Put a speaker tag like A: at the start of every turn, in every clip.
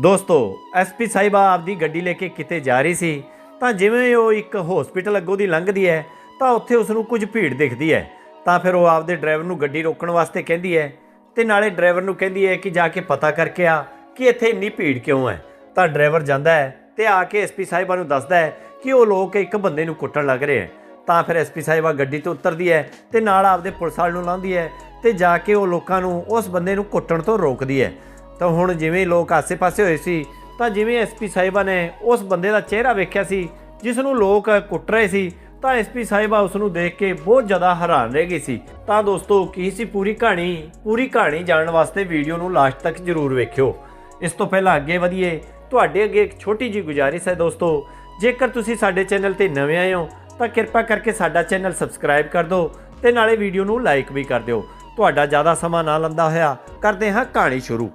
A: ਦੋਸਤੋ ਐਸਪੀ ਸਾਹਿਬਾ ਆਪਦੀ ਗੱਡੀ ਲੈ ਕੇ ਕਿਤੇ ਜਾ ਰਹੀ ਸੀ, ਤਾਂ ਜਿਵੇਂ ਉਹ ਇੱਕ ਹਸਪੀਟਲ ਅੱਗੋਂ ਦੀ ਲੰਘਦੀ ਹੈ, ਤਾਂ ਉੱਥੇ ਉਸ ਨੂੰ ਕੁਝ ਭੀੜ ਦਿਖਦੀ ਹੈ। ਤਾਂ ਫਿਰ ਉਹ ਆਪਦੇ ਡਰਾਈਵਰ ਨੂੰ ਗੱਡੀ ਰੋਕਣ ਵਾਸਤੇ ਕਹਿੰਦੀ ਹੈ ਤੇ ਨਾਲੇ ਡਰਾਈਵਰ ਨੂੰ ਕਹਿੰਦੀ ਹੈ ਕਿ ਜਾ ਕੇ ਪਤਾ ਕਰਕੇ ਆ ਕਿ ਇੱਥੇ ਇੰਨੀ ਭੀੜ ਕਿਉਂ ਹੈ। ਤਾਂ ਡਰਾਈਵਰ ਜਾਂਦਾ ਹੈ ਤੇ ਆ ਕੇ ਐਸਪੀ ਸਾਹਿਬਾਂ ਨੂੰ ਦੱਸਦਾ ਹੈ ਕਿ ਉਹ ਲੋਕ ਇੱਕ ਬੰਦੇ ਨੂੰ ਕੁੱਟਣ ਲੱਗ ਰਹੇ ਹੈ। ਤਾਂ ਫਿਰ ਐਸਪੀ ਸਾਹਿਬਾ ਗੱਡੀ ਤੋਂ ਉਤਰਦੀ ਹੈ ਤੇ ਨਾਲ ਆਪਦੇ ਪੁਲਿਸ ਵਾਲੇ ਨੂੰ ਲਾਉਂਦੀ ਹੈ ਤੇ ਜਾ ਕੇ ਉਹ ਲੋਕਾਂ ਨੂੰ ਉਸ ਬੰਦੇ ਨੂੰ ਕੁੱਟਣ ਤੋਂ ਰੋਕਦੀ ਹੈ। ਤਾਂ ਹੁਣ ਜਿਵੇਂ ਲੋਕ ਆਸੇ-ਪਾਸੇ ਹੋਏ ਸੀ, ਤਾਂ ਜਿਵੇਂ ਐਸਪੀ ਸਾਹਿਬਾ ਨੇ ਉਸ ਬੰਦੇ ਦਾ ਚਿਹਰਾ ਵੇਖਿਆ ਸੀ, ਜਿਸ ਨੂੰ ਲੋਕ ਕੁੱਟ ਰਹੇ ਸੀ, ਤਾਂ ਐਸਪੀ ਸਾਹਿਬਾ ਉਸ ਨੂੰ ਦੇਖ ਕੇ ਬਹੁਤ ਜ਼ਿਆਦਾ ਹੈਰਾਨ ਰਹਿ ਗਈ ਸੀ। ਤਾਂ ਦੋਸਤੋ, ਕੀ ਸੀ ਪੂਰੀ ਕਹਾਣੀ? ਪੂਰੀ ਕਹਾਣੀ ਜਾਣਨ ਵਾਸਤੇ ਵੀਡੀਓ ਨੂੰ ਲਾਸਟ ਤੱਕ ਜ਼ਰੂਰ ਵੇਖਿਓ। ਇਸ ਤੋਂ ਪਹਿਲਾਂ ਅੱਗੇ ਵਧੀਏ, ਤੁਹਾਡੇ ਅੱਗੇ ਇੱਕ ਛੋਟੀ ਜੀ ਗੁਜ਼ਾਰਿਸ਼ ਹੈ ਦੋਸਤੋ। ਜੇਕਰ ਤੁਸੀਂ ਸਾਡੇ ਚੈਨਲ ਤੇ ਨਵੇਂ ਆਏ ਹੋ, ਤਾਂ ਕਿਰਪਾ ਕਰਕੇ ਸਾਡਾ ਚੈਨਲ ਸਬਸਕ੍ਰਾਈਬ ਕਰ ਦਿਓ ਤੇ ਨਾਲੇ ਵੀਡੀਓ ਨੂੰ ਲਾਈਕ ਵੀ ਕਰ ਦਿਓ। ਤੁਹਾਡਾ ਜ਼ਿਆਦਾ ਸਮਾਂ ਨਾ ਲੰਦਾ ਹੋਇਆ, ਕਰਦੇ ਹਾਂ ਕਹਾਣੀ ਸ਼ੁਰੂ।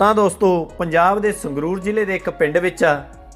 A: ਤਾਂ ਦੋਸਤੋ, ਪੰਜਾਬ ਦੇ ਸੰਗਰੂਰ ਜ਼ਿਲ੍ਹੇ ਦੇ ਇੱਕ ਪਿੰਡ ਵਿੱਚ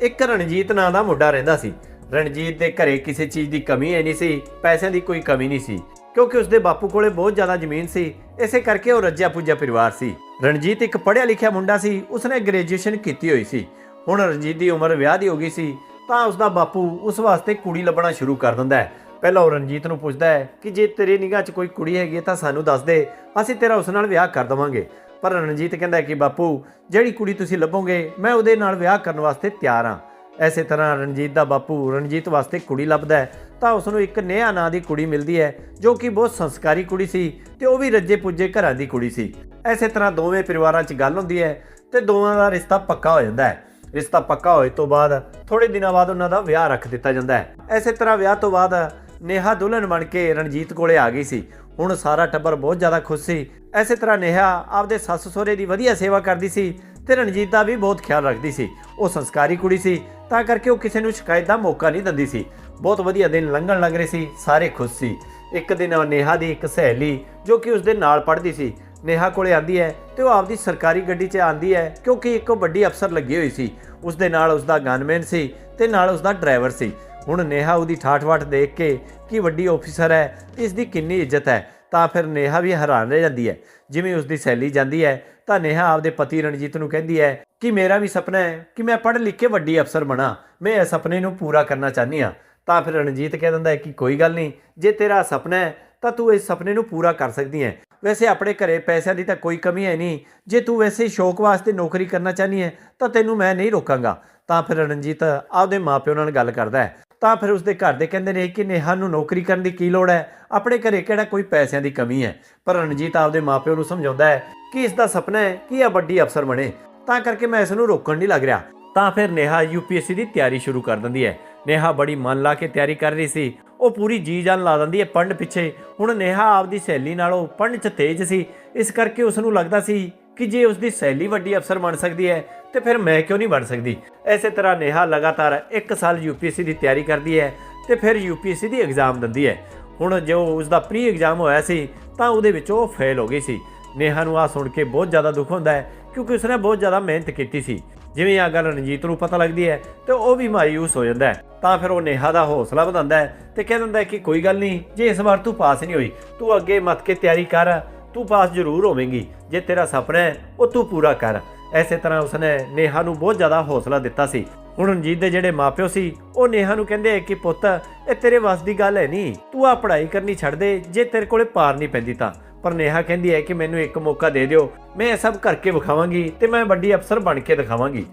A: ਇੱਕ ਰਣਜੀਤ ਨਾਂ ਦਾ ਮੁੰਡਾ ਰਹਿੰਦਾ ਸੀ। ਰਣਜੀਤ ਦੇ ਘਰੇ ਕਿਸੇ ਚੀਜ਼ ਦੀ ਕਮੀ ਹੈ ਨਹੀਂ ਸੀ, ਪੈਸਿਆਂ ਦੀ ਕੋਈ ਕਮੀ ਨਹੀਂ ਸੀ, ਕਿਉਂਕਿ ਉਸਦੇ ਬਾਪੂ ਕੋਲੇ ਬਹੁਤ ਜ਼ਿਆਦਾ ਜ਼ਮੀਨ ਸੀ, ਇਸੇ ਕਰਕੇ ਉਹ ਰੱਜਿਆ ਪੁੱਜਿਆ ਪਰਿਵਾਰ ਸੀ। ਰਣਜੀਤ ਇੱਕ ਪੜ੍ਹਿਆ ਲਿਖਿਆ ਮੁੰਡਾ ਸੀ, ਉਸਨੇ ਗ੍ਰੈਜੂਏਸ਼ਨ ਕੀਤੀ ਹੋਈ ਸੀ। ਹੁਣ ਰਣਜੀਤ ਦੀ ਉਮਰ ਵਿਆਹ ਦੀ ਹੋ ਗਈ ਸੀ, ਤਾਂ ਉਸਦਾ ਬਾਪੂ ਉਸ ਵਾਸਤੇ ਕੁੜੀ ਲੱਭਣਾ ਸ਼ੁਰੂ ਕਰ ਦਿੰਦਾ ਹੈ। ਪਹਿਲਾਂ ਉਹ ਰਣਜੀਤ ਨੂੰ ਪੁੱਛਦਾ ਹੈ ਕਿ ਜੇ ਤੇਰੀ ਨਿਗਾਹ 'ਚ ਕੋਈ ਕੁੜੀ ਹੈਗੀ ਹੈ ਤਾਂ ਸਾਨੂੰ ਦੱਸ ਦੇ, ਅਸੀਂ ਤੇਰਾ ਉਸ ਨਾਲ ਵਿਆਹ ਕਰ ਦਵਾਂਗੇ। ਪਰ ਰਣਜੀਤ ਕਹਿੰਦਾ ਕਿ ਬਾਪੂ, ਜਿਹੜੀ ਕੁੜੀ ਤੁਸੀਂ ਲੱਭੋਗੇ, ਮੈਂ ਉਹਦੇ ਨਾਲ ਵਿਆਹ ਕਰਨ ਵਾਸਤੇ ਤਿਆਰ ਹਾਂ। ਐਸੇ ਤਰ੍ਹਾਂ ਰਣਜੀਤ ਦਾ ਬਾਪੂ ਰਣਜੀਤ ਵਾਸਤੇ ਕੁੜੀ ਲੱਭਦਾ ਹੈ, ਤਾਂ ਉਸ ਨੂੰ ਇੱਕ ਨੇਹਾ ਨਾਂ ਦੀ ਕੁੜੀ ਮਿਲਦੀ ਹੈ, ਜੋ ਕਿ ਬਹੁਤ ਸੰਸਕਾਰੀ ਕੁੜੀ ਸੀ ਤੇ ਉਹ ਵੀ ਰੱਜੇ ਪੁੱਜੇ ਘਰਾਂ ਦੀ ਕੁੜੀ ਸੀ। ਐਸੇ ਤਰ੍ਹਾਂ ਦੋਵੇਂ ਪਰਿਵਾਰਾਂ 'ਚ ਗੱਲ ਹੁੰਦੀ ਹੈ ਤੇ ਦੋਵਾਂ ਦਾ ਰਿਸ਼ਤਾ ਪੱਕਾ ਹੋ ਜਾਂਦਾ ਹੈ। ਰਿਸ਼ਤਾ ਪੱਕਾ ਹੋਏ ਤੋਂ ਬਾਅਦ ਥੋੜੇ ਦਿਨਾਂ ਬਾਅਦ ਉਹਨਾਂ ਦਾ ਵਿਆਹ ਰੱਖ ਦਿੱਤਾ ਜਾਂਦਾ ਹੈ। ਐਸੇ ਤਰ੍ਹਾਂ ਵਿਆਹ ਤੋਂ ਬਾਅਦ ਨੇਹਾ ਦੁਲਹਨ ਬਣ ਕੇ ਰਣਜੀਤ ਕੋਲੇ ਆ ਗਈ ਸੀ। ਹੁਣ ਸਾਰਾ ਟੱਬਰ ਬਹੁਤ ਜ਼ਿਆਦਾ ਖੁਸ਼ ਸੀ ਐਸੇ ਤਰ੍ਹਾਂ ਨੇਹਾ ਆਪਦੇ ਸੱਸ ਸਹੁਰੇ ਦੀ ਵਧੀਆ ਸੇਵਾ ਕਰਦੀ ਸੀ ਤੇ ਰਣਜੀਤ ਦਾ ਵੀ ਬਹੁਤ ਖਿਆਲ ਰੱਖਦੀ ਸੀ। ਉਹ ਸੰਸਕਾਰੀ ਕੁੜੀ ਸੀ, ਤਾਂ ਕਰਕੇ ਉਹ ਕਿਸੇ ਨੂੰ ਸ਼ਿਕਾਇਤ ਦਾ ਮੌਕਾ ਨਹੀਂ ਦਿੰਦੀ ਸੀ। ਬਹੁਤ ਵਧੀਆ ਦਿਨ ਲੰਘਣ ਲੱਗ ਰਹੇ ਸੀ, ਸਾਰੇ ਖੁਸ਼ ਸੀ। ਇੱਕ ਦਿਨ ਨੇਹਾ ਦੀ ਇੱਕ ਸਹੇਲੀ ਜੋ ਕਿ ਉਸਦੇ ਨਾਲ ਪੜ੍ਹਦੀ ਸੀ, ਨੇਹਾ ਕੋਲੇ ਆਂਦੀ ਹੈ ਤੇ ਉਹ ਆਪਦੀ ਸਰਕਾਰੀ ਗੱਡੀ 'ਚ ਆਂਦੀ ਹੈ ਕਿਉਂਕਿ ਇੱਕ ਵੱਡੀ ਅਫਸਰ ਲੱਗੀ ਹੋਈ ਸੀ। ਉਸਦੇ ਨਾਲ ਉਸਦਾ ਗਨਮੈਨ ਸੀ ਤੇ ਨਾਲ ਉਸਦਾ ਡਰਾਈਵਰ ਸੀ। ਹੁਣ ਨੇਹਾ ਉਹਦੀ ਠਾਠ-ਵਾਠ ਦੇਖ ਕੇ ਕਿ ਵੱਡੀ ਆਫੀਸਰ ਹੈ, ਇਸ ਦੀ ਕਿੰਨੀ ਇੱਜ਼ਤ ਹੈ। ਤਾਂ ਫਿਰ ਨੇਹਾ ਵੀ ਹੈਰਾਨ ਰਹਿ ਜਾਂਦੀ ਹੈ। ਜਿਵੇਂ ਉਸਦੀ ਸੈਲੀ ਜਾਂਦੀ ਹੈ, ਤਾਂ ਨੇਹਾ ਆਪਦੇ ਪਤੀ ਰਣਜੀਤ ਨੂੰ ਕਹਿੰਦੀ ਹੈ ਕਿ ਮੇਰਾ ਵੀ ਸੁਪਨਾ ਹੈ ਕਿ ਮੈਂ ਪੜ੍ਹ ਲਿਖ ਕੇ ਵੱਡੀ ਅਫਸਰ ਬਣਾ। ਮੈਂ ਇਸ ਸੁਪਨੇ ਨੂੰ ਪੂਰਾ ਕਰਨਾ ਚਾਹਨੀ ਹਾਂ। ਤਾਂ ਫਿਰ ਰਣਜੀਤ ਕਹਿ ਦਿੰਦਾ ਹੈ ਕਿ ਕੋਈ ਗੱਲ ਨਹੀਂ, ਜੇ ਤੇਰਾ ਸੁਪਨਾ ਹੈ, ਤਾਂ ਤੂੰ ਇਸ ਸੁਪਨੇ ਨੂੰ ਪੂਰਾ ਕਰ ਸਕਦੀ ਹੈ। ਵੈਸੇ ਆਪਣੇ ਘਰੇ ਪੈਸਿਆਂ ਦੀ ਤਾਂ ਕੋਈ ਕਮੀ ਹੈ ਨਹੀਂ। ਜੇ ਤੂੰ ਵੈਸੇ ਸ਼ੌਕ ਵਾਸਤੇ ਨੌਕਰੀ ਕਰਨਾ ਚਾਹਨੀ ਹੈ, ਤਾਂ ਤੈਨੂੰ ਮੈਂ ਨਹੀਂ ਰੋਕਾਂਗਾ। ਤਾਂ ਫਿਰ ਰਣਜੀਤ ਆਪਦੇ ਮਾਪਿਓ ਨਾਲ ਗੱਲ ਕਰਦਾ ਹੈ। ਤਾਂ ਫਿਰ ਉਸਦੇ ਘਰ ਦੇ ਕਹਿੰਦੇ ਨੇ ਕਿ ਨੇਹਾ ਨੂੰ ਨੌਕਰੀ ਕਰਨ ਦੀ ਕੀ ਲੋੜ ਹੈ? ਆਪਣੇ ਘਰੇ ਕਿਹੜਾ ਕੋਈ ਪੈਸਿਆਂ ਦੀ ਕਮੀ ਹੈ? ਪਰ ਰਣਜੀਤ ਆਪਦੇ ਮਾਪਿਓ ਨੂੰ ਸਮਝਾਉਂਦਾ ਹੈ ਕਿ ਇਸ ਦਾ ਸੁਪਨਾ ਹੈ ਕਿ ਇਹ ਵੱਡੀ ਅਫਸਰ ਬਣੇ। ਤਾਂ ਕਰਕੇ ਮੈਂ ਇਸ ਨੂੰ ਰੋਕਣ ਨਹੀਂ ਲੱਗ ਰਿਹਾ। ਤਾਂ ਫਿਰ ਨੇਹਾ ਯੂਪੀਐਸਸੀ ਦੀ ਤਿਆਰੀ ਸ਼ੁਰੂ ਕਰ ਦਿੰਦੀ ਹੈ। ਨੇਹਾ ਬੜੀ ਮਨ ਲਾ ਕੇ ਤਿਆਰੀ ਕਰ ਰਹੀ ਸੀ। ਉਹ ਪੂਰੀ ਜੀ ਜਾਨ ਲਾ ਦਿੰਦੀ ਹੈ ਪੜ੍ਹਨ ਪਿੱਛੇ। ਹੁਣ ਨੇਹਾ ਆਪਦੀ ਸਹੇਲੀ ਨਾਲੋਂ ਪੜ੍ਹਨ 'ਚ ਤੇਜ਼ ਸੀ। ਇਸ ਕਰਕੇ ਉਸ ਨੂੰ ਲੱਗਦਾ ਸੀ ਕਿ ਜੇ ਉਸ ਦੀ ਸਹੇਲੀ ਵੱਡੀ ਅਫਸਰ ਬਣ ਸਕਦੀ ਹੈ, ਤੇ ਫਿਰ ਮੈਂ ਕਿਉਂ ਨਹੀਂ ਬਣ ਸਕਦੀ? ਐਸੇ ਤਰ੍ਹਾਂ ਨੇਹਾ ਲਗਾਤਾਰ 1 ਸਾਲ ਯੂਪੀਐਸਸੀ ਦੀ ਤਿਆਰੀ ਕਰਦੀ ਹੈ ਤੇ ਫਿਰ ਯੂਪੀਐਸਸੀ ਦੀ ਐਗਜ਼ਾਮ ਦਿੰਦੀ ਹੈ। ਹੁਣ ਜੋ ਉਸ ਦਾ ਪ੍ਰੀ ਐਗਜ਼ਾਮ ਹੋਇਆ ਸੀ, ਤਾਂ ਉਹਦੇ ਵਿੱਚ ਉਹ ਫੇਲ ਹੋ ਗਈ ਸੀ। ਨੇਹਾ ਨੂੰ ਆ ਸੁਣ ਕੇ ਬਹੁਤ ਜ਼ਿਆਦਾ ਦੁੱਖ ਹੁੰਦਾ ਹੈ, ਕਿਉਂਕਿ ਉਸਨੇ ਬਹੁਤ ਜ਼ਿਆਦਾ ਮਿਹਨਤ ਕੀਤੀ ਸੀ। ਜਿਵੇਂ ਆ ਗੱਲ ਰਣਜੀਤ ਨੂੰ ਪਤਾ ਲੱਗਦੀ ਹੈ, ਤੇ ਉਹ ਵੀ ਮਾਇੂਸ ਹੋ ਜਾਂਦਾ ਹੈ। ਤਾਂ ਫਿਰ ਉਹ ਨੇਹਾ ਦਾ ਹੌਸਲਾ ਵਧਾਉਂਦਾ ਹੈ ਤੇ ਕਹਿ ਦਿੰਦਾ ਹੈ ਕਿ ਕੋਈ ਗੱਲ ਨਹੀਂ, ਜੇ ਇਸ ਵਾਰ ਤੂੰ ਪਾਸ ਨਹੀਂ ਹੋਈ, ਤੂੰ ਅੱਗੇ ਮੱਤ ਕੇ ਤਿਆਰੀ ਕਰ। ਤੂੰ ਪਾਸ ਜ਼ਰੂਰ ਹੋਵੇਂਗੀ। ਜੇ ਤੇਰਾ ਸੁਪਨਾ ਹੈ, ਉਹ ਤੂੰ ਪੂਰਾ ਕਰ। ਐਸੇ ਤਰ੍ਹਾਂ ਉਸਨੇ ਨੇਹਾ ਨੂੰ ਬਹੁਤ ਜ਼ਿਆਦਾ ਹੌਸਲਾ ਦਿੱਤਾ ਸੀ। ਹੁਣ ਰਣਜੀਤ ਦੇ ਜਿਹੜੇ ਮਾਪਿਓ ਸੀ, ਉਹ ਨੇਹਾ ਨੂੰ ਕਹਿੰਦੇ ਕਿ ਪੁੱਤ, ਇਹ ਤੇਰੇ ਵੱਸ ਦੀ ਗੱਲ ਹੈ ਨਹੀਂ। ਤੂੰ ਆ ਪੜ੍ਹਾਈ ਕਰਨੀ ਛੱਡ ਦੇ, ਜੇ ਤੇਰੇ ਕੋਲੇ ਪਾਰ ਨਹੀਂ ਪੈਂਦੀ ਤਾਂ। ਪਰ ਨੇਹਾ ਕਹਿੰਦੀ ਹੈ ਕਿ ਮੈਨੂੰ ਇੱਕ ਮੌਕਾ ਦੇ ਦਿਓ। ਮੈਂ ਇਹ ਸਭ ਕਰਕੇ ਵਿਖਾਵਾਂਗੀ ਤੇ ਮੈਂ ਵੱਡੀ ਅਫਸਰ ਬਣ ਕੇ ਦਿਖਾਵਾਂਗੀ।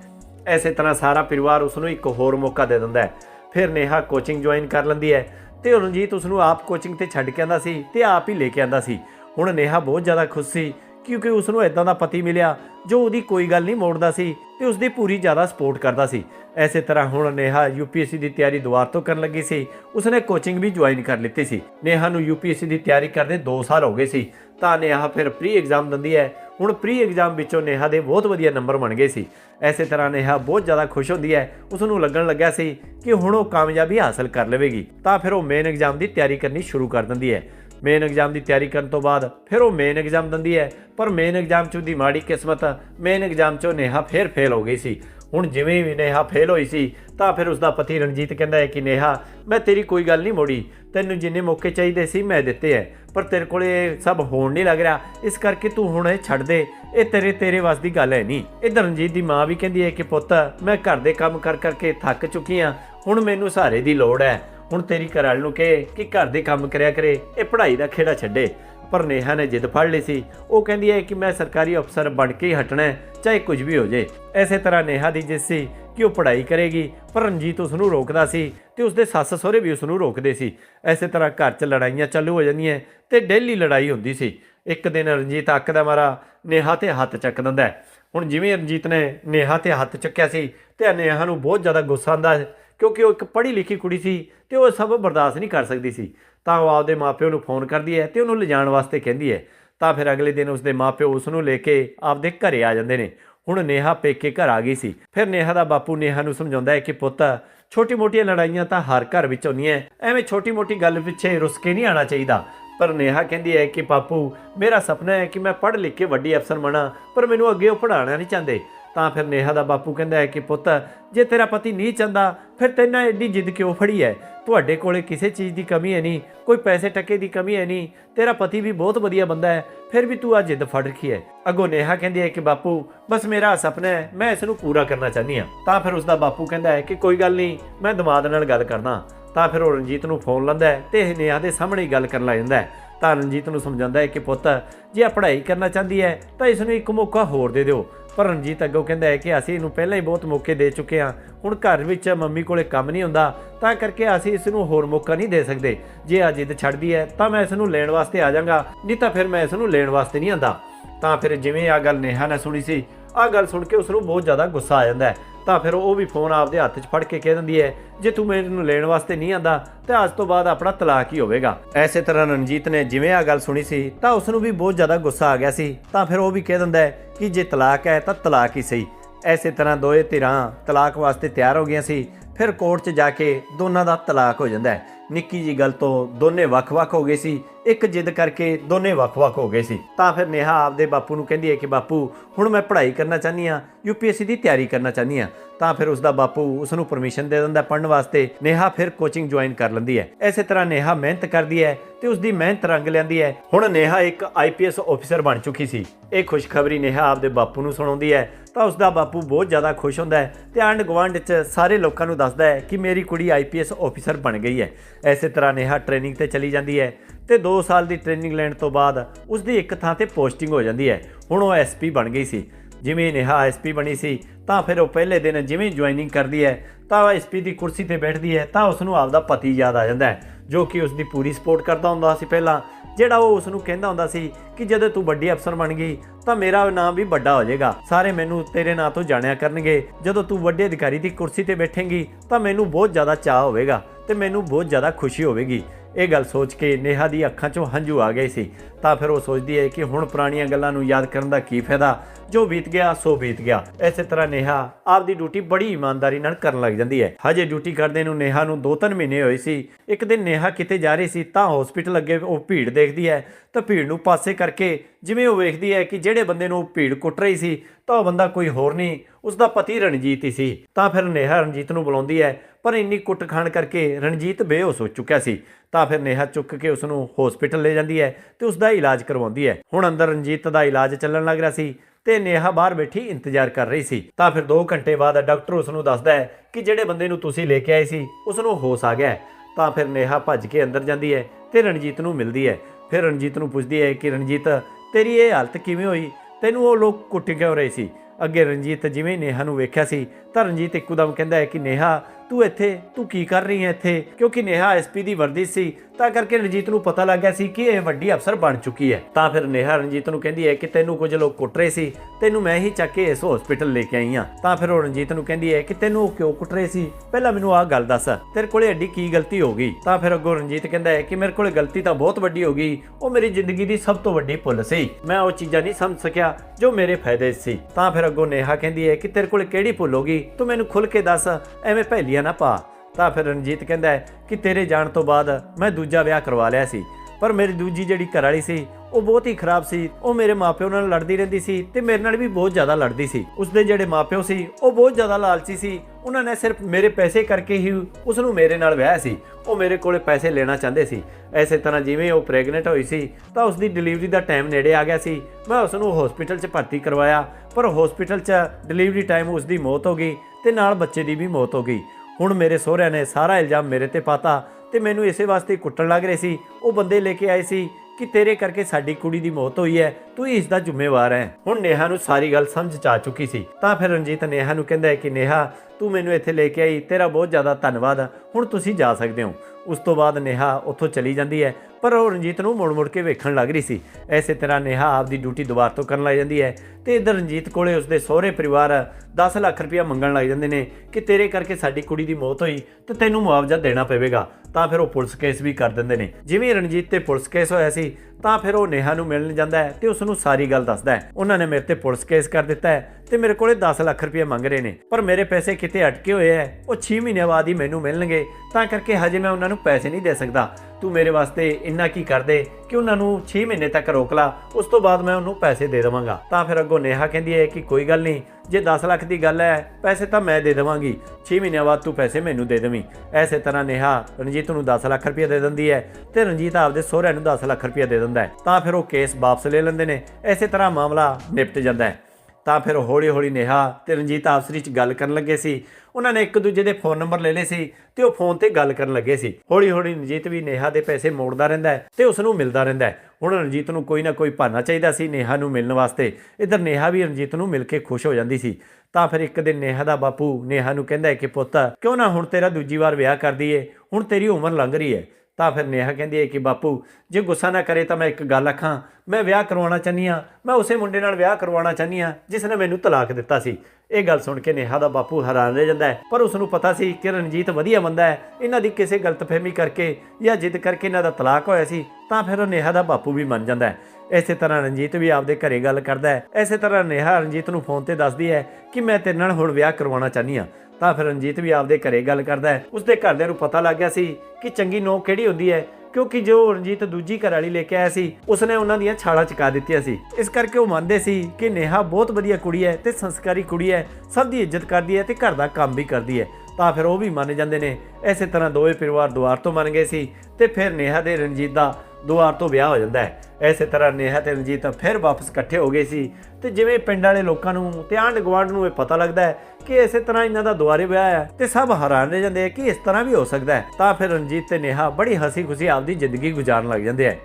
A: ਐਸੇ ਤਰ੍ਹਾਂ ਸਾਰਾ ਪਰਿਵਾਰ ਉਸ ਨੂੰ ਇੱਕ ਹੋਰ ਮੌਕਾ ਦੇ ਦਿੰਦਾ ਹੈ। ਫਿਰ ਨੇਹਾ ਕੋਚਿੰਗ ਜੁਆਇਨ ਕਰ ਲੈਂਦੀ ਹੈ ਤੇ ਰਣਜੀਤ ਉਸ ਨੂੰ ਆਪ ਕੋਚਿੰਗ ਤੇ ਛੱਡ ਕੇ ਆਂਦਾ ਸੀ ਤੇ ਆਪ ਹੀ ਲੈ ਕੇ ਆਂਦਾ ਸੀ। ਹੁਣ ਨੇਹਾ ਬਹੁਤ ਜ਼ਿਆਦਾ ਖੁਸ਼ ਸੀ, ਕਿਉਂਕਿ ਉਸ ਨੂੰ ਇਦਾਂ ਦਾ ਪਤੀ ਮਿਲਿਆ ਜੋ ਉਹਦੀ ਕੋਈ ਗੱਲ ਨਹੀਂ ਮੋੜਦਾ ਸੀ ਤੇ ਉਸ ਦੀ ਪੂਰੀ ਜ਼ਿਆਦਾ ਸਪੋਰਟ ਕਰਦਾ ਸੀ। ਐਸੇ ਤਰ੍ਹਾਂ ਹੁਣ ਨੇਹਾ ਯੂਪੀਐਸਸੀ ਦੀ ਤਿਆਰੀ ਦੁਬਾਰ ਤੋਂ ਕਰਨ ਲੱਗੀ ਸੀ। ਉਸਨੇ ਕੋਚਿੰਗ ਵੀ ਜੁਆਇਨ ਕਰ ਲਿੱਤੀ ਸੀ। ਨੇਹਾ ਨੂੰ ਯੂਪੀਐਸਸੀ ਦੀ ਤਿਆਰੀ ਕਰਦੇ 2 ਸਾਲ ਹੋ ਗਏ ਸੀ। ਤਾਂ ਨੇਹਾ ਫਿਰ ਪ੍ਰੀ ਐਗਜ਼ਾਮ ਦਿੰਦੀ ਹੈ। ਹੁਣ ਪ੍ਰੀ ਐਗਜ਼ਾਮ ਵਿੱਚੋਂ ਨੇਹਾ ਦੇ ਬਹੁਤ ਵਧੀਆ ਨੰਬਰ ਬਣ ਗਏ ਸੀ। ਐਸੇ ਤਰ੍ਹਾਂ ਨੇਹਾ ਬਹੁਤ ਜ਼ਿਆਦਾ ਖੁਸ਼ ਹੁੰਦੀ ਹੈ। ਉਸ ਨੂੰ ਲੱਗਣ ਲੱਗਿਆ ਸੀ ਕਿ ਹੁਣ ਉਹ ਕਾਮਯਾਬੀ ਹਾਸਲ ਕਰ ਲਵੇਗੀ। ਤਾਂ ਫਿਰ ਉਹ ਮੇਨ ਐਗਜ਼ਾਮ ਦੀ ਤਿਆਰੀ ਕਰਨੀ ਸ਼ੁਰੂ ਕਰ ਦਿੰਦੀ ਹੈ। ਮੇਨ ਐਗਜ਼ਾਮ ਦੀ ਤਿਆਰੀ ਕਰਨ ਤੋਂ ਬਾਅਦ ਫਿਰ ਉਹ ਮੇਨ ਐਗਜ਼ਾਮ ਦਿੰਦੀ ਹੈ। ਪਰ ਮੇਨ ਐਗਜ਼ਾਮ 'ਚ ਉਹਦੀ ਮਾੜੀ ਕਿਸਮਤ ਮੇਨ ਐਗਜ਼ਾਮ 'ਚੋਂ ਨੇਹਾ ਫਿਰ ਫੇਲ ਹੋ ਗਈ ਸੀ। ਹੁਣ ਜਿਵੇਂ ਵੀ ਨੇਹਾ ਫੇਲ ਹੋਈ ਸੀ, ਤਾਂ ਫਿਰ ਉਸਦਾ ਪਤੀ ਰਣਜੀਤ ਕਹਿੰਦਾ ਹੈ ਕਿ ਨੇਹਾ, ਮੈਂ ਤੇਰੀ ਕੋਈ ਗੱਲ ਨਹੀਂ ਮੋੜੀ। ਤੈਨੂੰ ਜਿੰਨੇ ਮੌਕੇ ਚਾਹੀਦੇ ਸੀ ਮੈਂ ਦਿੱਤੇ ਐ ਪਰ ਤੇਰੇ ਕੋਲ ਇਹ ਸਭ ਹੋਣ ਨਹੀਂ ਲੱਗ ਰਿਹਾ। ਇਸ ਕਰਕੇ ਤੂੰ ਹੁਣ ਇਹ ਛੱਡ ਦੇ। ਇਹ ਤੇਰੇ ਤੇਰੇ ਵੱਸ ਦੀ ਗੱਲ ਹੈ ਨਹੀਂ। ਇਧਰ ਰਣਜੀਤ ਦੀ ਮਾਂ ਵੀ ਕਹਿੰਦੀ ਹੈ ਕਿ ਪੁੱਤ, ਮੈਂ ਘਰ ਦੇ ਕੰਮ ਕਰ ਕਰਕੇ ਥੱਕ ਚੁੱਕੀ ਆ ਹੁਣ ਮੈਨੂੰ ਸਹਾਰੇ ਦੀ ਲੋੜ ਹੈ। ਹੁਣ ਤੇਰੀ ਘਰਵਾਲ ਨੂੰ ਕਹੇ ਕਿ ਘਰ ਦੇ ਕੰਮ ਕਰਿਆ ਕਰੇ, ਇਹ ਪੜ੍ਹਾਈ ਦਾ ਖੇੜਾ ਛੱਡੇ। ਪਰ ਨੇਹਾ ਨੇ ਜਿੱਦ ਫੜ ਲਈ ਸੀ। ਉਹ ਕਹਿੰਦੀ ਹੈ ਕਿ ਮੈਂ ਸਰਕਾਰੀ ਅਫਸਰ ਬਣ ਕੇ ਹੀ ਹਟਣਾ ਹੈ, ਚਾਹੇ ਕੁਝ ਵੀ ਹੋ ਜੇ। ਐਸੇ ਤਰ੍ਹਾਂ ਨੇਹਾ ਦੀ ਜਿੱਦ ਸੀ ਕਿ ਉਹ ਪੜ੍ਹਾਈ ਕਰੇਗੀ, ਪਰ ਰਣਜੀਤ ਉਸ ਨੂੰ ਰੋਕਦਾ ਸੀ ਤੇ ਉਸਦੇ ਸੱਸ ਸਹੁਰੇ ਵੀ ਉਸ ਨੂੰ ਰੋਕਦੇ ਸੀ। ਐਸੇ ਤਰ੍ਹਾਂ ਘਰ 'ਚ ਲੜਾਈਆਂ ਚਾਲੂ ਹੋ ਜਾਂਦੀਆਂ ਤੇ ਡੇਲੀ ਲੜਾਈ ਹੁੰਦੀ ਸੀ। ਇੱਕ ਦਿਨ ਰਣਜੀਤ ਅੱਕ ਦਾ ਮਾਰਾ, ਨੇਹਾ ਤੇ ਹੱਥ ਚੱਕ ਦਿੰਦਾ ਹੁਣ ਜਿਵੇਂ ਰਣਜੀਤ ਨੇ ਨੇਹਾ ਤੇ ਹੱਥ ਚੱਕਿਆ ਸੀ ਤੇ ਨੇਹਾ ਨੂੰ ਬਹੁਤ ਜ਼ਿਆਦਾ ਗੁੱਸਾ ਆਉਂਦਾ ਕਿਉਂਕਿ ਉਹ ਇੱਕ ਪੜ੍ਹੀ ਲਿਖੀ ਕੁੜੀ ਸੀ ਤੇ ਉਹ ਸਭ ਬਰਦਾਸ਼ਤ ਨਹੀਂ ਕਰ ਸਕਦੀ ਸੀ। ਤਾਂ ਉਹ ਆਪਦੇ ਮਾਪਿਓ ਨੂੰ ਫੋਨ ਕਰਦੀ ਹੈ ਤੇ ਉਹਨੂੰ ਲਿਜਾਣ ਵਾਸਤੇ ਕਹਿੰਦੀ ਹੈ। ਤਾਂ ਫਿਰ ਅਗਲੇ ਦਿਨ ਉਸਦੇ ਮਾਪਿਓ ਉਸ ਨੂੰ ਲੈ ਕੇ ਆਪਦੇ ਘਰੇ ਆ ਜਾਂਦੇ ਨੇ। ਹੁਣ ਨੇਹਾ ਪੇਕੇ ਘਰ ਆ ਗਈ ਸੀ। ਫਿਰ ਨੇਹਾ ਦਾ ਬਾਪੂ ਨੇਹਾ ਨੂੰ ਸਮਝਾਉਂਦਾ ਹੈ ਕਿ ਪੁੱਤ, ਛੋਟੀ-ਮੋਟੀਆਂ ਲੜਾਈਆਂ ਤਾਂ ਹਰ ਘਰ ਵਿੱਚ ਹੁੰਦੀਆਂ ਐਵੇਂ ਛੋਟੀ-ਮੋਟੀ ਗੱਲ ਪਿੱਛੇ ਰੁੱਸ ਕੇ ਨਹੀਂ ਆਣਾ ਚਾਹੀਦਾ। ਪਰ ਨੇਹਾ ਕਹਿੰਦੀ ਹੈ ਕਿ, ਬਾਪੂ, ਮੇਰਾ ਸੁਪਨਾ ਹੈ ਕਿ ਮੈਂ ਪੜ੍ਹ ਲਿਖ ਕੇ ਵੱਡੀ ਅਫਸਰ ਬਣਾ, ਪਰ ਮੈਨੂੰ ਅੱਗੇ ਉਹ ਪੜ੍ਹਾਉਣਾ ਨਹੀਂ ਚਾਹੁੰਦੇ। ਤਾਂ ਫਿਰ ਨੇਹਾ ਦਾ ਬਾਪੂ ਕਹਿੰਦਾ ਹੈ ਕਿ ਪੁੱਤ, ਜੇ ਤੇਰਾ ਪਤੀ ਨਹੀਂ ਚਾਹੁੰਦਾ ਫਿਰ ਤੈਨਾਂ ਐਡੀ ਜਿੱਦ ਕਿਉਂ ਫੜੀ ਹੈ? ਤੁਹਾਡੇ ਕੋਲੇ ਕਿਸੇ ਚੀਜ਼ ਦੀ ਕਮੀ ਹੈ ਨਹੀਂ, ਕੋਈ ਪੈਸੇ ਟੱਕੇ ਦੀ ਕਮੀ ਹੈ ਨਹੀਂ, ਤੇਰਾ ਪਤੀ ਵੀ ਬਹੁਤ ਵਧੀਆ ਬੰਦਾ ਹੈ, ਫਿਰ ਵੀ ਤੂੰ ਆ ਜਿੱਦ ਫੜ ਰੱਖੀ ਹੈ। ਅੱਗੋਂ ਨੇਹਾ ਕਹਿੰਦੀ ਹੈ ਕਿ ਬਾਪੂ, ਬਸ ਮੇਰਾ ਸੁਪਨਾ ਹੈ, ਮੈਂ ਇਸ ਨੂੰ ਪੂਰਾ ਕਰਨਾ ਚਾਹੁੰਦੀ ਹਾਂ। ਤਾਂ ਫਿਰ ਉਸਦਾ ਬਾਪੂ ਕਹਿੰਦਾ ਹੈ ਕਿ ਕੋਈ ਗੱਲ ਨਹੀਂ, ਮੈਂ ਦਿਮਾਗ ਨਾਲ ਗੱਲ ਕਰਦਾ। ਤਾਂ ਫਿਰ ਉਹ ਰਣਜੀਤ ਨੂੰ ਫੋਨ ਲਾਉਂਦਾ ਹੈ ਤੇ ਇਹ ਨੇਹਾ ਦੇ ਸਾਹਮਣੇ ਹੀ ਗੱਲ ਕਰਨ ਲੱਗ ਜਾਂਦਾ ਤਾਂ ਰਣਜੀਤ ਨੂੰ ਸਮਝਾਉਂਦਾ ਹੈ ਕਿ ਪੁੱਤ, ਜੇ ਪੜ੍ਹਾਈ ਕਰਨਾ ਚਾਹੁੰਦੀ ਹੈ, ਤਾਂ ਇਸ ਨੂੰ ਇੱਕ ਮੌਕਾ ਹੋਰ ਦੇ ਦਿਓ। ਪਰ ਰਣਜੀਤ ਅੱਗੋਂ ਕਹਿੰਦਾ ਹੈ ਕਿ ਅਸੀਂ ਇਹਨੂੰ ਪਹਿਲਾਂ ਹੀ ਬਹੁਤ ਮੌਕੇ ਦੇ ਚੁੱਕੇ ਹਾਂ। ਹੁਣ ਘਰ ਵਿੱਚ ਮੰਮੀ ਕੋਲੇ ਕੰਮ ਨਹੀਂ ਹੁੰਦਾ, ਤਾਂ ਕਰਕੇ ਅਸੀਂ ਇਸ ਨੂੰ ਹੋਰ ਮੌਕਾ ਨਹੀਂ ਦੇ ਸਕਦੇ। ਜੇ ਆ ਜਿੱਦ ਛੱਡਦੀ ਹੈ, ਤਾਂ ਮੈਂ ਇਸ ਨੂੰ ਲੈਣ ਵਾਸਤੇ ਆ ਜਾਵਾਂਗਾ, ਨਹੀਂ ਤਾਂ ਫਿਰ ਮੈਂ ਇਸ ਨੂੰ ਲੈਣ ਵਾਸਤੇ ਨਹੀਂ ਆਂਦਾ ਤਾਂ ਫਿਰ ਜਿਵੇਂ ਆ ਗੱਲ ਨੇਹਾ ਨੇ ਸੁਣੀ ਸੀ ਆ ਗੱਲ ਸੁਣ ਕੇ ਉਸ ਨੂੰ ਬਹੁਤ ਜ਼ਿਆਦਾ ਗੁੱਸਾ ਆ ਜਾਂਦਾ ਹੈ। ਤਾਂ ਫਿਰ ਉਹ ਵੀ ਫੋਨ ਆਪਦੇ ਹੱਥ 'ਚ ਫੜ ਕੇ ਕਹਿ ਦਿੰਦੀ ਹੈ, ਜੇ ਤੂੰ ਮੈਨੂੰ ਲੈਣ ਵਾਸਤੇ ਨਹੀਂ ਆਂਦਾ, ਤਾਂ ਅੱਜ ਤੋਂ ਬਾਅਦ ਆਪਣਾ ਤਲਾਕ ਹੀ ਹੋਵੇਗਾ। ਐਸੇ ਤਰ੍ਹਾਂ ਰਣਜੀਤ ਨੇ ਜਿਵੇਂ ਆ ਗੱਲ ਸੁਣੀ ਸੀ, ਤਾਂ ਉਸ ਨੂੰ ਵੀ ਬਹੁਤ ਜ਼ਿਆਦਾ ਗੁੱਸਾ ਆ ਗਿਆ ਸੀ। ਤਾਂ ਫਿਰ ਉਹ ਵੀ ਕਹਿ ਦਿੰਦਾ ਹੈ ਕਿ ਜੇ ਤਲਾਕ ਹੈ ਤਾਂ ਤਲਾਕ ਹੀ ਸਹੀ। ਐਸੇ ਤਰ੍ਹਾਂ ਦੋਏ ਧਿਰਾਂ ਤਲਾਕ ਵਾਸਤੇ ਤਿਆਰ ਹੋ ਗਈਆਂ ਸੀ, ਫਿਰ ਕੋਰਟ 'ਚ ਜਾ ਕੇ ਦੋਨਾਂ ਦਾ ਤਲਾਕ ਹੋ ਜਾਂਦਾ ਹੈ। ਨਿੱਕੀ ਜੀ ਗੱਲ ਤੋਂ ਦੋਨੇ ਵੱਖ-ਵੱਖ ਹੋ ਗਏ ਸੀ। ਇੱਕ ਜਿੱਦ ਕਰਕੇ ਦੋਨੇ ਵੱਖ-ਵੱਖ ਹੋ ਗਏ ਸੀ। ਤਾਂ ਫਿਰ ਨੇਹਾ ਆਪਦੇ ਬਾਪੂ ਨੂੰ ਕਹਿੰਦੀ ਹੈ ਕਿ ਬਾਪੂ, ਹੁਣ ਮੈਂ ਪੜ੍ਹਾਈ ਕਰਨਾ ਚਾਹਨੀ ਆ ਯੂਪੀਐਸਸੀ ਦੀ ਤਿਆਰੀ ਕਰਨਾ ਚਾਹਨੀ ਆ ਤਾਂ ਫਿਰ ਉਸਦਾ ਬਾਪੂ ਉਸ ਨੂੰ ਪਰਮਿਸ਼ਨ ਦੇ ਦਿੰਦਾ ਪੜਨ ਵਾਸਤੇ। ਨੇਹਾ ਫਿਰ ਕੋਚਿੰਗ ਜੁਆਇਨ ਕਰ ਲੈਂਦੀ ਹੈ। ਐਸੇ ਤਰ੍ਹਾਂ ਨੇਹਾ ਮਿਹਨਤ ਕਰਦੀ ਹੈ ਤੇ ਉਸਦੀ ਮਿਹਨਤ ਰੰਗ ਲੈਂਦੀ ਹੈ। ਹੁਣ ਨੇਹਾ ਇੱਕ ਆਈਪੀਐਸ ਆਫੀਸਰ ਬਣ ਚੁੱਕੀ ਸੀ। ਇਹ ਖੁਸ਼ਖਬਰੀ ਨੇਹਾ ਆਪਦੇ ਬਾਪੂ ਨੂੰ ਸੁਣਾਉਂਦੀ ਹੈ। ਤਾਂ ਉਸਦਾ ਬਾਪੂ ਬਹੁਤ ਜ਼ਿਆਦਾ ਖੁਸ਼ ਹੁੰਦਾ ਹੈ ਤੇ ਆਂਡ ਗਵਾਂਡ 'ਚ ਸਾਰੇ ਲੋਕਾਂ ਨੂੰ ਦੱਸਦਾ ਹੈ ਕਿ ਮੇਰੀ ਕੁੜੀ ਆਈਪੀਐਸ ਆਫੀਸਰ ਬਣ ਗਈ ਹੈ। ਐਸੇ ਤਰ੍ਹਾਂ ਨੇਹਾ ਟ੍ਰੇਨਿੰਗ ਤੇ ਚਲੀ ਜਾਂਦੀ ਹੈ। ਤੇ 2 ਸਾਲ ਦੀ ਟ੍ਰੇਨਿੰਗ ਲੈਣ ਤੋਂ ਬਾਅਦ ਉਸਦੀ ਇੱਕ ਥਾਂ ਤੇ ਪੋਸਟਿੰਗ ਹੋ ਜਾਂਦੀ ਹੈ। ਹੁਣ ਉਹ ਐਸਪੀ ਬਣ ਗਈ ਸੀ। ਜਿਵੇਂ ਨੇਹਾ ਐਸਪੀ ਬਣੀ ਸੀ, ਤਾਂ ਫਿਰ ਉਹ ਪਹਿਲੇ ਦਿਨ ਜਿਵੇਂ ਜੁਆਇਨਿੰਗ ਕਰਦੀ ਹੈ, ਤਾਂ ਉਹ ਐਸਪੀ ਦੀ ਕੁਰਸੀ ਤੇ ਬੈਠਦੀ ਹੈ, ਤਾਂ ਉਸ ਨੂੰ ਆਪਦਾ ਪਤੀ ਯਾਦ ਆ ਜਾਂਦਾ ਹੈ, ਜੋ ਕਿ ਉਸ ਦੀ ਪੂਰੀ ਸਪੋਰਟ ਕਰਦਾ ਹੁੰਦਾ ਸੀ ਪਹਿਲਾਂ। ਜਿਹੜਾ ਉਹ ਉਸ ਨੂੰ ਕਹਿੰਦਾ ਹੁੰਦਾ ਸੀ ਕਿ ਜਦੋਂ ਤੂੰ ਵੱਡੀ ਅਫਸਰ ਬਣ ਗਈ, ਤਾਂ ਮੇਰਾ ਨਾਮ ਵੀ ਵੱਡਾ ਹੋ ਜਾਏਗਾ। ਸਾਰੇ ਮੈਨੂੰ ਤੇਰੇ ਨਾਂ ਤੋਂ ਜਾਣਿਆ ਕਰਨਗੇ। ਜਦੋਂ ਤੂੰ ਵੱਡੇ ਅਧਿਕਾਰੀ ਦੀ ਕੁਰਸੀ ਤੇ ਬੈਠੇਂਗੀ, ਤਾਂ ਮੈਨੂੰ ਬਹੁਤ ਜ਼ਿਆਦਾ ਚਾਹ ਹੋਵੇਗਾ ਤੇ ਮੈਨੂੰ ਬਹੁਤ ਜ਼ਿਆਦਾ ਖੁਸ਼ੀ ਹੋਵੇਗੀ। ਇਹ ਗੱਲ ਸੋਚ ਕੇ ਨੇਹਾ ਦੀ ਅੱਖਾਂ 'ਚੋਂ ਹੰਝੂ ਆ ਗਏ ਸੀ। ਤਾਂ ਫਿਰ ਉਹ ਸੋਚਦੀ ਹੈ ਕਿ ਹੁਣ ਪੁਰਾਣੀਆਂ ਗੱਲਾਂ ਨੂੰ ਯਾਦ ਕਰਨ ਦਾ ਕੀ ਫਾਇਦਾ? ਜੋ ਬੀਤ ਗਿਆ, ਸੋ ਬੀਤ ਗਿਆ। ਇਸੇ ਤਰ੍ਹਾਂ ਨੇਹਾ ਆਪਦੀ ਡਿਊਟੀ ਬੜੀ ਇਮਾਨਦਾਰੀ ਨਾਲ ਕਰਨ ਲੱਗ ਜਾਂਦੀ ਹੈ। ਹਜੇ ਡਿਊਟੀ ਕਰਦੇ ਨੂੰ ਨੇਹਾ ਨੂੰ 2-3 ਮਹੀਨੇ ਹੋਏ ਸੀ। ਇੱਕ ਦਿਨ ਨੇਹਾ ਕਿਤੇ ਜਾ ਰਹੀ ਸੀ ਤਾਂ ਹਸਪੀਟਲ ਅੱਗੇ ਉਹ ਭੀੜ ਦੇਖਦੀ ਹੈ। ਤਾਂ ਭੀੜ ਨੂੰ ਪਾਸੇ ਕਰਕੇ ਜਿਵੇਂ ਉਹ ਵੇਖਦੀ ਹੈ ਕਿ ਜਿਹੜੇ ਬੰਦੇ ਨੂੰ ਭੀੜ ਕੁੱਟ ਰਹੀ ਸੀ, ਤਾਂ ਉਹ ਬੰਦਾ ਕੋਈ ਹੋਰ ਨਹੀਂ ਉਸ ਦਾ ਪਤੀ ਰਣਜੀਤ ਹੀ ਸੀ। ਤਾਂ ਫਿਰ ਨੇਹਾ ਰਣਜੀਤ ਨੂੰ ਬੁਲਾਉਂਦੀ ਹੈ। ਪਰ ਇੰਨੀ ਕੁੱਟ ਖਾਣ ਕਰਕੇ ਰਣਜੀਤ ਬੇਹੋਸ਼ ਹੋ ਚੁੱਕਿਆ ਸੀ। ਤਾਂ ਫਿਰ ਨੇਹਾ ਚੁੱਕ ਕੇ ਉਸ ਨੂੰ ਹਸਪੀਟਲ ਲੈ ਜਾਂਦੀ ਹੈ ਤੇ ਉਸ ਦਾ ਇਲਾਜ ਕਰਵਾਉਂਦੀ ਹੈ। ਹੁਣ ਅੰਦਰ ਰਣਜੀਤ ਦਾ ਇਲਾਜ ਚੱਲਣ ਲੱਗ ਰਿਹਾ ਸੀ ਤੇ ਨੇਹਾ ਬਾਹਰ ਬੈਠੀ ਇੰਤਜ਼ਾਰ ਕਰ ਰਹੀ ਸੀ। ਤਾਂ ਫਿਰ 2 ਘੰਟੇ ਬਾਅਦ ਡਾਕਟਰ ਉਸ ਨੂੰ ਦੱਸਦਾ ਹੈ ਕਿ ਜਿਹੜੇ ਬੰਦੇ ਨੂੰ ਤੁਸੀਂ ਲੈ ਕੇ ਆਏ ਸੀ ਉਸ ਨੂੰ ਹੋਸ਼ ਆ ਗਿਆ ਤਾਂ ਫਿਰ ਨੇਹਾ ਭੱਜ ਕੇ ਅੰਦਰ ਜਾਂਦੀ ਹੈ ਤੇ ਰਣਜੀਤ ਨੂੰ ਮਿਲਦੀ ਹੈ। ਫਿਰ ਰਣਜੀਤ ਨੂੰ ਪੁੱਛਦੀ ਹੈ ਕਿ ਰਣਜੀਤ, ਤੇਰੀ ਇਹ ਹਾਲਤ ਕਿਵੇਂ ਹੋਈ? ਤੈਨੂੰ ਉਹ ਲੋਕ ਕੁੱਟ ਕਿਉਂ ਰਹੇ ਸੀ? ਅੱਗੇ ਰਣਜੀਤ ਜਿਵੇਂ ਨੇਹਾ ਨੂੰ ਵੇਖਿਆ ਸੀ ਤਾਂ ਰਣਜੀਤ ਇੱਕਦਮ ਕਹਿੰਦਾ ਹੈ ਕਿ ਨੇਹਾ, ਤੂੰ ਇੱਥੇ, ਤੂੰ ਕੀ ਕਰ ਰਹੀ ਹੈ ਇੱਥੇ? ਕਿਉਂਕਿ ਨੇਹਾ ਐਸਪੀ ਦੀ ਵਰਦੀ ਸੀ, ਤਾਂ ਕਰਕੇ ਰਣਜੀਤ ਨੂੰ ਪਤਾ ਲੱਗ ਗਿਆ ਸੀ ਕਿ ਇਹ ਵੱਡੀ ਅਫਸਰ ਬਣ ਚੁੱਕੀ ਹੈ। ਤਾਂ ਫਿਰ ਨੇਹਾ ਰਣਜੀਤ ਨੂੰ ਕਹਿੰਦੀ ਹੈ ਕਿ ਤੈਨੂੰ ਕੁਝ ਲੋਕ ਕੁੱਟ ਰਹੇ ਸੀ, ਤੈਨੂੰ ਮੈਂ ਹੀ ਚੱਕ ਕੇ ਇਸ ਹਸਪੀਟਲ ਲੈ ਕੇ ਆਈ ਹਾਂ। ਤਾਂ ਫਿਰ ਉਹ ਰਣਜੀਤ ਨੂੰ ਕਹਿੰਦੀ ਹੈ ਕਿ ਤੈਨੂੰ ਉਹ ਕਿਉਂ ਕੁੱਟ ਰਹੇ ਸੀ? ਪਹਿਲਾਂ ਮੈਨੂੰ ਆਹ ਗੱਲ ਦੱਸ, ਤੇਰੇ ਕੋਲੇ ਐਡੀ ਕੀ ਗਲਤੀ ਹੋ ਗਈ? ਤਾਂ ਫਿਰ ਅੱਗੋਂ ਰਣਜੀਤ ਕਹਿੰਦਾ ਹੈ ਕਿ ਮੇਰੇ ਕੋਲੇ ਗਲਤੀ ਤਾਂ ਬਹੁਤ ਵੱਡੀ ਹੋ ਗਈ, ਉਹ ਮੇਰੀ ਜ਼ਿੰਦਗੀ ਦੀ ਸਭ ਤੋਂ ਵੱਡੀ ਭੁੱਲ ਸੀ। ਮੈਂ ਉਹ ਚੀਜ਼ਾਂ ਨਹੀਂ ਸਮਝ ਸਕਿਆ ਜੋ ਮੇਰੇ ਫਾਇਦੇ 'ਚ ਸੀ। ਤਾਂ ਫਿਰ ਅੱਗੋਂ ਨੇਹਾ ਕਹਿੰਦੀ ਹੈ ਕਿ ਤੇਰੇ ਕੋਲੇ ਕਿਹੜੀ ਭੁੱਲ ਹੋ ਗਈ? ਤੂੰ ਮੈਨੂੰ ਖੁੱਲ ਕੇ ਦੱਸ, ਐਵੇਂ ਭੈਲੀਆਂ ਨਾ ਪਾ। ਤਾਂ ਫਿਰ ਰਣਜੀਤ ਕਹਿੰਦਾ ਕਿ ਤੇਰੇ ਜਾਣ ਤੋਂ ਬਾਅਦ ਮੈਂ ਦੂਜਾ ਵਿਆਹ ਕਰਵਾ ਲਿਆ ਸੀ। ਪਰ ਮੇਰੀ ਦੂਜੀ ਜਿਹੜੀ ਘਰ ਵਾਲੀ ਸੀ, ਉਹ ਬਹੁਤ ਹੀ ਖਰਾਬ ਸੀ। ਉਹ ਮੇਰੇ ਮਾਪਿਓ ਨਾਲ ਲੜਦੀ ਰਹਿੰਦੀ ਸੀ ਤੇ ਮੇਰੇ ਨਾਲ ਵੀ ਬਹੁਤ ਜ਼ਿਆਦਾ ਲੜਦੀ ਸੀ। ਉਸਦੇ ਜਿਹੜੇ ਮਾਪਿਓ ਸੀ, ਉਹ ਬਹੁਤ ਜ਼ਿਆਦਾ ਲਾਲਚੀ ਸੀ। ਉਹਨਾਂ ਨੇ ਸਿਰਫ ਮੇਰੇ ਪੈਸੇ ਕਰਕੇ ਹੀ ਉਸ ਨੂੰ ਮੇਰੇ ਨਾਲ ਵਿਆਹਿਆ ਸੀ। ਉਹ ਮੇਰੇ ਕੋਲੇ ਪੈਸੇ ਲੈਣਾ ਚਾਹੁੰਦੇ ਸੀ। ਐਸੇ ਤਰ੍ਹਾਂ ਜਿਵੇਂ ਉਹ ਪ੍ਰੈਗਨੈਂਟ ਹੋਈ ਸੀ, ਤਾਂ ਉਸ ਦੀ ਡਿਲੀਵਰੀ ਦਾ ਟਾਈਮ ਨੇੜੇ ਆ ਗਿਆ ਸੀ। ਮੈਂ ਉਸ ਨੂੰ ਹਸਪੀਟਲ 'ਚ ਭਰਤੀ ਕਰਵਾਇਆ, ਪਰ ਹਸਪੀਟਲ 'ਚ ਡਿਲੀਵਰੀ ਟਾਈਮ ਉਸ ਦੀ ਮੌਤ ਹੋ ਗਈ ਤੇ ਨਾਲ ਬੱਚੇ ਦੀ ਵੀ ਮੌਤ ਹੋ ਗਈ। ਹੁਣ ਮੇਰੇ ਸਹੁਰਿਆਂ ਨੇ ਸਾਰਾ ਇਲਜ਼ਾਮ ਮੇਰੇ ਤੇ ਪਾਤਾ ਤੇ ਮੈਨੂੰ ਇਸੇ ਵਾਸਤੇ ਕੁੱਟਣ ਲੱਗ ਰਹੇ ਸੀ। ਉਹ ਬੰਦੇ ਲੈ ਕੇ ਆਏ ਸੀ ਕਿ ਤੇਰੇ ਕਰਕੇ ਸਾਡੀ ਕੁੜੀ ਦੀ ਮੌਤ ਹੋਈ ਹੈ। ਤੂੰ ਹੀ ਇਸ ਦਾ ਜ਼ਿੰਮੇਵਾਰ ਹੈ। ਹੁਣ ਨੇਹਾ ਨੂੰ ਸਾਰੀ ਗੱਲ ਸਮਝ ਚ ਆ ਚੁੱਕੀ ਸੀ। ਤਾਂ ਫਿਰ ਰਣਜੀਤ ਨੇਹਾ ਨੂੰ ਕਹਿੰਦਾ ਹੈ ਕਿ, ਨੇਹਾ, ਤੂੰ ਮੈਨੂੰ ਇੱਥੇ ਲੈ ਕੇ ਆਈ। ਤੇਰਾ ਬਹੁਤ ਜ਼ਿਆਦਾ ਧੰਨਵਾਦ ਹੁਣ ਤੁਸੀਂ ਜਾ ਸਕਦੇ ਹੋ। ਉਸ ਤੋਂ ਬਾਅਦ ਨੇਹਾ ਉੱਥੋਂ ਚਲੀ ਜਾਂਦੀ ਹੈ। ਪਰ ਉਹ ਰਣਜੀਤ ਨੂੰ ਮੁੜ-ਮੁੜ ਕੇ ਵੇਖਣ ਲੱਗ ਰਹੀ ਸੀ। ਐਸੇ ਤਰ੍ਹਾਂ ਨੇਹਾ ਆਪਦੀ ਡਿਊਟੀ ਦੁਬਾਰਾ ਤੋਂ ਕਰਨ ਲੱਗ ਜਾਂਦੀ ਹੈ ਤੇ ਇਧਰ ਰਣਜੀਤ ਕੋਲੇ ਉਸਦੇ ਸਹੁਰੇ ਪਰਿਵਾਰ 10 ਲੱਖ ਰੁਪਇਆ ਮੰਗਣ ਲੱਗ ਜਾਂਦੇ ਨੇ ਕਿ ਤੇਰੇ ਕਰਕੇ ਸਾਡੀ ਕੁੜੀ ਦੀ ਮੌਤ ਹੋਈ ਤੇ ਤੈਨੂੰ ਮੁਆਵਜ਼ਾ ਦੇਣਾ ਪਵੇਗਾ। ਤਾਂ ਫਿਰ ਉਹ ਪੁਲਿਸ ਕੇਸ ਵੀ ਕਰ ਦਿੰਦੇ ਨੇ। ਜਿਵੇਂ ਰਣਜੀਤ ਤੇ ਪੁਲਿਸ ਕੇਸ ਹੋਇਆ ਸੀ ਤਾਂ ਫਿਰ ਉਹ ਨੇਹਾ ਨੂੰ ਮਿਲਣ ਜਾਂਦਾ ਹੈ ਤੇ ਉਸ ਨੂੰ ਸਾਰੀ ਗੱਲ ਦੱਸਦਾ ਹੈ। ਉਹਨਾਂ ਨੇ ਮੇਰੇ ਤੇ ਪੁਲਿਸ ਕੇਸ ਕਰ ਦਿੱਤਾ ਹੈ ਤੇ ਮੇਰੇ ਕੋਲੇ 10 ਲੱਖ ਰੁਪਏ ਮੰਗ ਰਹੇ ਨੇ। ਪਰ ਮੇਰੇ ਪੈਸੇ ਕਿਤੇ ਅਟਕੇ ਹੋਏ ਐ ਉਹ 6 ਮਹੀਨਿਆਂ ਬਾਅਦ ਹੀ ਮੈਨੂੰ ਮਿਲਣਗੇ, ਤਾਂ ਕਰਕੇ ਹਜੇ ਮੈਂ ਉਹਨਾਂ ਨੂੰ ਪੈਸੇ ਨਹੀਂ ਦੇ ਸਕਦਾ। ਤੂੰ ਮੇਰੇ ਵਾਸਤੇ ਇੰਨਾ ਕੀ ਕਰ ਦੇ ਕਿ ਉਹਨਾਂ ਨੂੰ 6 ਮਹੀਨੇ ਤੱਕ ਰੋਕ ਲਾ, ਉਸ ਤੋਂ ਬਾਅਦ ਮੈਂ ਉਹਨੂੰ ਪੈਸੇ ਦੇ ਦੇਵਾਂਗਾ। ਤਾਂ ਫਿਰ ਅੱਗੋਂ ਨੇਹਾ ਕਹਿੰਦੀ ਹੈ ਕਿ ਕੋਈ ਗੱਲ ਨਹੀਂ ਜੇ 10 ਲੱਖ ਦੀ ਗੱਲ ਹੈ, ਪੈਸੇ ਤਾਂ ਮੈਂ ਦੇ ਦੇਵਾਂਗੀ। 6 ਮਹੀਨਿਆਂ ਬਾਅਦ ਤੂੰ ਪੈਸੇ ਮੈਨੂੰ ਦੇ ਦੇਵੀਂ। ਐਸੇ ਤਰ੍ਹਾਂ ਨੇਹਾ, ਰਣਜੀਤ ਨੂੰ 10 ਲੱਖ ਰੁਪਏ ਦੇ ਦਿੰਦੀ ਹੈ ਤੇ ਰਣਜੀਤ ਆਪਦੇ ਸਹੁਰਿਆਂ ਨੂੰ 10 ਲੱਖ ਰੁਪਏ ਦੇ ਦਿੰਦਾ ਹੈ। ਤਾਂ ਫਿਰ ਉਹ ਕੇਸ ਵਾਪਸ ਲੈ ਲੈਂਦੇ ਨੇ। ਐਸੇ ਤਰ੍ਹਾਂ ਮਾਮਲਾ ਨਿਪਟ ਜਾਂਦਾ ਹੈ। ਤਾਂ ਫਿਰ ਹੌਲੀ-ਹੌਲੀ ਨੇਹਾ ਤੇ ਰਣਜੀਤ ਆਪਸ ਵਿੱਚ ਗੱਲ ਕਰਨ ਲੱਗੇ ਸੀ। ਉਹਨਾਂ ਨੇ ਇੱਕ ਦੂਜੇ ਦੇ ਫੋਨ ਨੰਬਰ ਲੈ ਲਏ ਸੀ ਤੇ ਉਹ ਫੋਨ ਤੇ ਗੱਲ ਕਰਨ ਲੱਗੇ ਸੀ। ਹੌਲੀ-ਹੌਲੀ ਰਣਜੀਤ ਵੀ ਨੇਹਾ ਦੇ ਪੈਸੇ ਮੋੜਦਾ ਰਹਿੰਦਾ ਹੈ ਤੇ ਉਸ ਨੂੰ ਮਿਲਦਾ ਰਹਿੰਦਾ ਹੁਣ ਰਣਜੀਤ ਨੂੰ ਕੋਈ ਨਾ ਕੋਈ ਬਹਾਨਾ ਚਾਹੀਦਾ ਸੀ ਨੇਹਾ ਨੂੰ ਮਿਲਣ ਵਾਸਤੇ। ਇਧਰ ਨੇਹਾ ਵੀ ਰਣਜੀਤ ਨੂੰ ਮਿਲ ਕੇ ਖੁਸ਼ ਹੋ ਜਾਂਦੀ ਸੀ। ਤਾਂ ਫਿਰ ਇੱਕ ਦਿਨ ਨੇਹਾ ਦਾ ਬਾਪੂ ਨੇਹਾ ਨੂੰ ਕਹਿੰਦਾ ਹੈ ਕਿ ਪੁੱਤ, ਕਿਉਂ ਨਾ ਹੁਣ ਤੇਰਾ ਦੂਜੀ ਵਾਰ ਵਿਆਹ ਕਰ ਦਈਏ? ਹੁਣ ਤੇਰੀ ਉਮਰ ਲੰਘ ਰਹੀ ਹੈ। ਤਾਂ ਫਿਰ ਨੇਹਾ ਕਹਿੰਦੀ ਹੈ ਕਿ ਬਾਪੂ, ਜੇ ਗੁੱਸਾ ਨਾ ਕਰੇ ਤਾਂ ਮੈਂ ਇੱਕ ਗੱਲ ਆਖਾਂ, ਮੈਂ ਵਿਆਹ ਕਰਵਾਉਣਾ ਚਾਹਨੀ ਆ ਮੈਂ ਉਸੇ ਮੁੰਡੇ ਨਾਲ ਵਿਆਹ ਕਰਵਾਉਣਾ ਚਾਹਨੀ ਆ ਜਿਸ ਨੇ ਮੈਨੂੰ ਤਲਾਕ ਦਿੱਤਾ ਸੀ। ਇਹ ਗੱਲ ਸੁਣ ਕੇ ਨੇਹਾ ਦਾ ਬਾਪੂ ਹੈਰਾਨ ਰਹਿ ਜਾਂਦਾ ਹੈ, ਪਰ ਉਸ ਨੂੰ ਪਤਾ ਸੀ ਕਿ ਰਣਜੀਤ ਵਧੀਆ ਬੰਦਾ ਹੈ। ਇਹਨਾਂ ਦੀ ਕਿਸੇ ਗਲਤਫਹਿਮੀ ਕਰਕੇ ਜਾਂ ਜਿੱਦ ਕਰਕੇ ਇਹਨਾਂ ਦਾ ਤਲਾਕ ਹੋਇਆ ਸੀ, ਤਾਂ ਫਿਰ ਉਹ ਨੇਹਾ ਦਾ ਬਾਪੂ ਵੀ ਮੰਨ ਜਾਂਦਾ ਹੈ। ਇਸੇ ਤਰ੍ਹਾਂ ਰਣਜੀਤ ਵੀ ਆਪਦੇ ਘਰੇ ਗੱਲ ਕਰਦਾ ਹੈ। ਇਸੇ ਤਰ੍ਹਾਂ ਨੇਹਾ ਰਣਜੀਤ ਨੂੰ ਫੋਨ ਤੇ ਦੱਸਦੀ ਹੈ ਕਿ ਮੈਂ ਤੇਰੇ ਨਾਲ ਹੁਣ ਵਿਆਹ ਕਰਵਾਉਣਾ ਚਾਹਨੀ ਆ ਤਾਂ ਫਿਰ ਰਣਜੀਤ ਵੀ ਆਪਦੇ ਘਰੇ ਗੱਲ ਕਰਦਾ ਹੈ। ਉਸਦੇ ਘਰਦਿਆਂ ਨੂੰ ਪਤਾ ਲੱਗ ਗਿਆ ਸੀ ਕਿ ਚੰਗੀ ਨੌ ਕਿਹੜੀ ਹੁੰਦੀ ਹੈ ਕਿਉਂਕਿ ਜੋ ਰਣਜੀਤ ਦੂਜੀ ਘਰ ਵਾਲੀ ਲੈ ਕੇ ਆਇਆ ਸੀ, ਉਸਨੇ ਉਹਨਾਂ ਦੀਆਂ ਛਾਲਾਂ ਚਕਾ ਦਿੱਤੀਆਂ ਸੀ। ਇਸ ਕਰਕੇ ਉਹ ਮੰਨਦੇ ਸੀ ਕਿ ਨੇਹਾ ਬਹੁਤ ਵਧੀਆ ਕੁੜੀ ਹੈ ਤੇ ਸੰਸਕਾਰੀ ਕੁੜੀ ਹੈ, ਸਭ ਦੀ ਇੱਜ਼ਤ ਕਰਦੀ ਹੈ ਤੇ ਘਰ ਦਾ ਕੰਮ ਵੀ ਕਰਦੀ ਹੈ। ਤਾਂ ਫਿਰ ਉਹ ਵੀ ਮੰਨ ਜਾਂਦੇ ਨੇ ਐਸੇ ਤਰ੍ਹਾਂ ਦੋਵੇਂ ਪਰਿਵਾਰ ਦੁਆਰ ਤੋਂ ਮੰਨ ਗਏ ਸੀ ਤੇ ਫਿਰ ਨੇਹਾ ਦੇ ਰਣਜੀਤ ਦਾ ਦੁਆਰ ਤੋਂ ਵਿਆਹ ਹੋ ਜਾਂਦਾ ਹੈ। ਐਸੇ ਤਰ੍ਹਾਂ ਨੇਹਾ ਤੇ ਰਣਜੀਤ ਫਿਰ ਵਾਪਸ ਇਕੱਠੇ ਹੋ ਗਏ ਸੀ ਤੇ ਜਿਵੇਂ ਪਿੰਡ ਵਾਲੇ ਲੋਕਾਂ ਨੂੰ ਤੇ ਆਂਢ ਗੁਆਂਢ ਨੂੰ ਇਹ ਪਤਾ ਲੱਗਦਾ ਹੈ ਕਿ ਇਸੇ ਤਰ੍ਹਾਂ ਇਹਨਾਂ ਦਾ ਦੁਆਰੇ ਵਿਆਹ ਹੈ ਤੇ ਸਭ ਹੈਰਾਨ ਰਹਿ ਜਾਂਦੇ ਆ ਕਿ ਇਸ ਤਰ੍ਹਾਂ ਵੀ ਹੋ ਸਕਦਾ ਹੈ। ਤਾਂ ਫਿਰ ਰਣਜੀਤ ਤੇ ਨੇਹਾ ਬੜੀ ਹਸੀ ਖੁਸ਼ੀ ਆਪਦੀ ਜ਼ਿੰਦਗੀ ਗੁਜ਼ਾਰਨ ਲੱਗ ਜਾਂਦੇ ਆ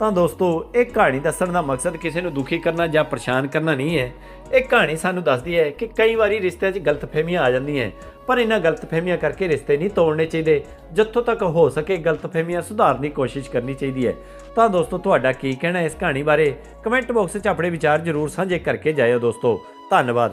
A: ਤਾਂ ਦੋਸਤੋ, ਇਹ ਕਹਾਣੀ ਦੱਸਣ ਦਾ ਮਕਸਦ ਕਿਸੇ ਨੂੰ ਦੁਖੀ ਕਰਨਾ ਜਾਂ ਪਰੇਸ਼ਾਨ ਕਰਨਾ ਨਹੀਂ ਹੈ। ਇਹ ਕਹਾਣੀ ਸਾਨੂੰ ਦੱਸਦੀ ਹੈ ਕਿ ਕਈ ਵਾਰੀ ਰਿਸ਼ਤਿਆਂ 'ਚ ਗਲਤਫਹਿਮੀਆਂ ਆ ਜਾਂਦੀਆਂ ਪਰ ਇਹਨਾਂ ਗਲਤਫਹਿਮੀਆਂ ਕਰਕੇ ਰਿਸ਼ਤੇ ਨਹੀਂ ਤੋੜਨੇ ਚਾਹੀਦੇ। ਜਿੱਥੋਂ ਤੱਕ ਹੋ ਸਕੇ ਗਲਤਫਹਿਮੀਆਂ ਸੁਧਾਰਨ ਦੀ ਕੋਸ਼ਿਸ਼ ਕਰਨੀ ਚਾਹੀਦੀ ਹੈ। ਤਾਂ ਦੋਸਤੋ, ਤੁਹਾਡਾ ਕੀ ਕਹਿਣਾ ਇਸ ਕਹਾਣੀ ਬਾਰੇ? ਕਮੈਂਟ ਬਾਕਸ 'ਚ ਆਪਣੇ ਵਿਚਾਰ ਜ਼ਰੂਰ ਸਾਂਝੇ ਕਰਕੇ ਜਾਇਓ ਦੋਸਤੋ। ਧੰਨਵਾਦ।